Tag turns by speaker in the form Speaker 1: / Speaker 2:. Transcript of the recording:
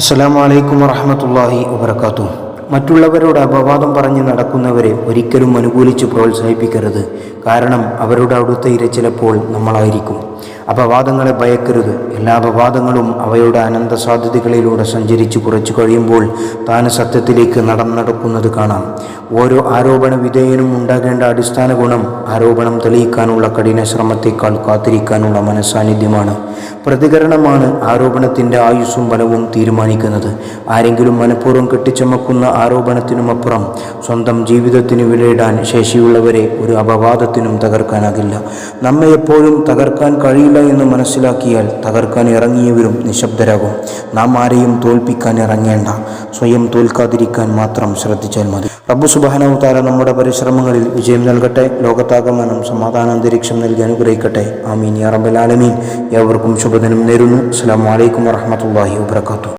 Speaker 1: അസ്സലാമു അലൈക്കും വറഹമത്തല്ലാഹി വബർക്കാത്തു മറ്റുള്ളവരോട് അപവാദം പറഞ്ഞ് നടക്കുന്നവരെ ഒരിക്കലും അനുകൂലിച്ച് പ്രോത്സാഹിപ്പിക്കരുത്. കാരണം അവരുടെ അടുത്ത ഇര ചിലപ്പോൾ നമ്മളായിരിക്കും. അപവാദങ്ങളെ ഭയക്കരുത്. എല്ലാ അപവാദങ്ങളും അവയുടെ അനന്ത സാധ്യതകളിലൂടെ സഞ്ചരിച്ച് കുറച്ചു കഴിയുമ്പോൾ താൻ സത്യത്തിലേക്ക് നടന്നടക്കുന്നത് കാണാം. ഓരോ ആരോപണ വിധേയനും ഉണ്ടാകേണ്ട അടിസ്ഥാന ഗുണം ആരോപണം തെളിയിക്കാനുള്ള കഠിന ശ്രമത്തേക്കാൾ കാത്തിരിക്കാനുള്ള മനസാന്നിധ്യമാണ്. പ്രതികരണമാണ് ആരോപണത്തിന്റെ ആയുസ്സും ബലവും തീരുമാനിക്കുന്നത്. ആരെങ്കിലും മനഃപൂർവം കെട്ടിച്ചമക്കുന്ന ആരോപണത്തിനുമപ്പുറം സ്വന്തം ജീവിതത്തിന് വിലയിടാൻ ശേഷിയുള്ളവരെ ഒരു അപവാദത്തിനും തകർക്കാനാകില്ല. നമ്മെ എപ്പോഴും തകർക്കാൻ കഴിയില്ല എന്ന് മനസ്സിലാക്കിയാൽ തകർക്കാൻ ഇറങ്ങിയവരും നിശബ്ദരാകും. നാം ആരെയും തോൽപ്പിക്കാൻ ഇറങ്ങേണ്ട. സ്വയം തോൽക്കാതിരിക്കാൻ മാത്രം ശ്രദ്ധിച്ചാൽ മതി. റബ്ബു സുബാനവതാര നമ്മുടെ പരിശ്രമങ്ങളിൽ വിജയം നൽകട്ടെ. ലോകത്താകമാനം സമാധാന അന്തരീക്ഷം നൽകി അനുഗ്രഹിക്കട്ടെ. ആമീൻ. യാ റബ്ബൽ ആലമീൻ. ഏവർക്കും ശുഭദിനം നേരുന്നു. അസ്സാം വലൈക്കും വറഹമത്തല്ലാഹി വാബർക്കാത്തു